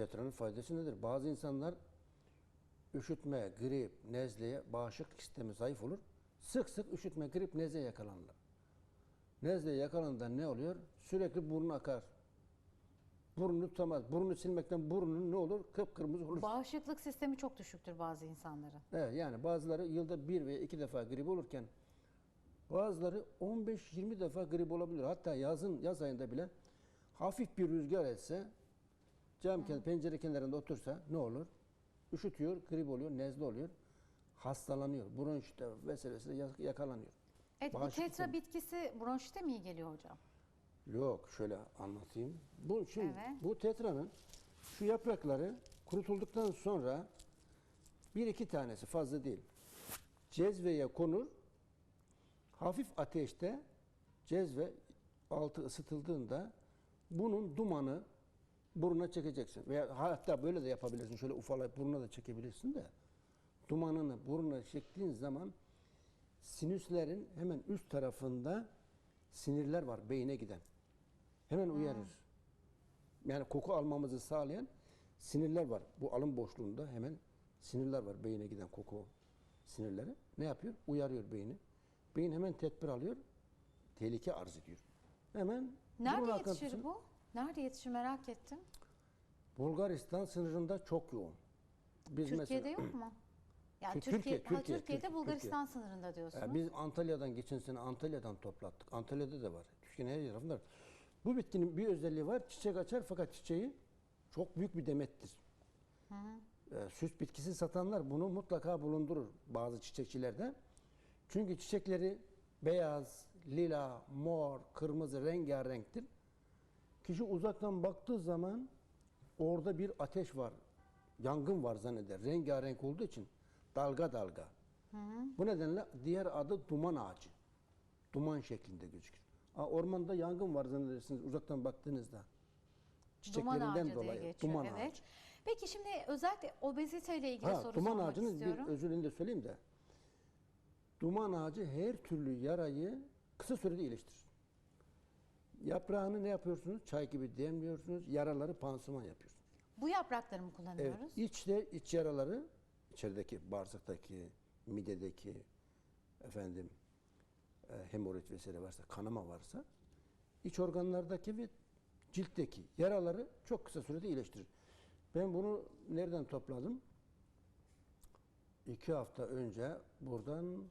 Tetranın faydası nedir? Bazı insanlar üşütme, grip, nezleye, bağışıklık sistemi zayıf olur. Sık sık üşütme, grip, nezleye yakalanırlar. Nezleye yakalandığında ne oluyor? Sürekli burnu akar. Burnunu tutamaz. Burnunu silmekten burnunun ne olur? Kıpkırmızı olur. Bağışıklık sistemi çok düşüktür bazı insanların. Evet, yani bazıları yılda bir veya iki defa grip olurken bazıları 15-20 defa grip olabilir. Hatta yazın yaz ayında bile hafif bir rüzgar etse cam kenar, pencere kenarında otursa ne olur? Üşütüyor, grip oluyor, nezle oluyor. Hastalanıyor. Bronşite vesairesi yak- yakalanıyor. Evet bu Bağışıklık tetra bitkisi bronşite mi iyi geliyor hocam? Yok şöyle anlatayım. Bu şimdi Evet. bu tetranın şu yaprakları kurutulduktan sonra bir iki tanesi fazla değil. Cezveye konur. Hafif ateşte cezve altı ısıtıldığında bunun dumanı burnuna çekeceksin. Veya hatta böyle de yapabilirsin. Şöyle ufalayıp burnuna da çekebilirsin de. Dumanını burnuna çektiğin zaman sinüslerin hemen üst tarafında sinirler var beyine giden. Hemen uyarır. Yani koku almamızı sağlayan sinirler var. Bu alın boşluğunda hemen sinirler var beyine giden koku sinirleri. Ne yapıyor? Uyarıyor beyni. Beyin hemen tedbir alıyor. Tehlike arz ediyor. Hemen Nerede yetişir bu? Nerede yetişir merak ettim. Bulgaristan sınırında çok yoğun. Biz Türkiye'de mesela- yok mu? Yani Türkiye, Türkiye, ha, Türkiye, Türkiye'de Türkiye, Bulgaristan sınırında diyorsunuz. Ya biz Antalya'dan geçen sene Antalya'dan toplattık. Antalya'da da var. Türkiye'nin her tarafında var. Bu bitkinin bir özelliği var. Çiçek açar fakat çiçeği çok büyük bir demettir. Ee, süs bitkisi satanlar bunu mutlaka bulundurur bazı çiçekçilerde. Çünkü çiçekleri beyaz, lila, mor, kırmızı rengarenktir. Kişi uzaktan baktığı zaman orada bir ateş var, yangın var zanneder. Rengarenk olduğu için dalga dalga. Bu nedenle diğer adı duman ağacı. Duman şeklinde gözükür. Aa, ormanda yangın var zannedersiniz uzaktan baktığınızda. Duman Çiçeklerinden ağacı diye dolayı. geçiyor. Duman evet. ağacı. Peki şimdi özellikle obezite ile ilgili Ha, soru duman sormak ağacının istiyorum. bir özürünü de söyleyeyim de. Duman ağacı her türlü yarayı kısa sürede iyileştirir. Yaprağını ne yapıyorsunuz? Çay gibi demliyorsunuz. Yaraları pansuman yapıyorsunuz. Bu yaprakları mı Evet. kullanıyoruz? İçte iç yaraları içerideki bağırsaktaki, midedeki efendim e, hemoroid vesaire varsa, kanama varsa iç organlardaki ve ciltteki yaraları çok kısa sürede iyileştirir. Ben bunu nereden topladım? İki hafta önce buradan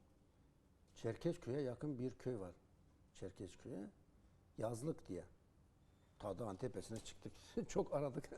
Çerkezköy'e yakın bir köy var. Çerkezköy'e. Yazlık diye. Ta dağın tepesine çıktık. çok aradık.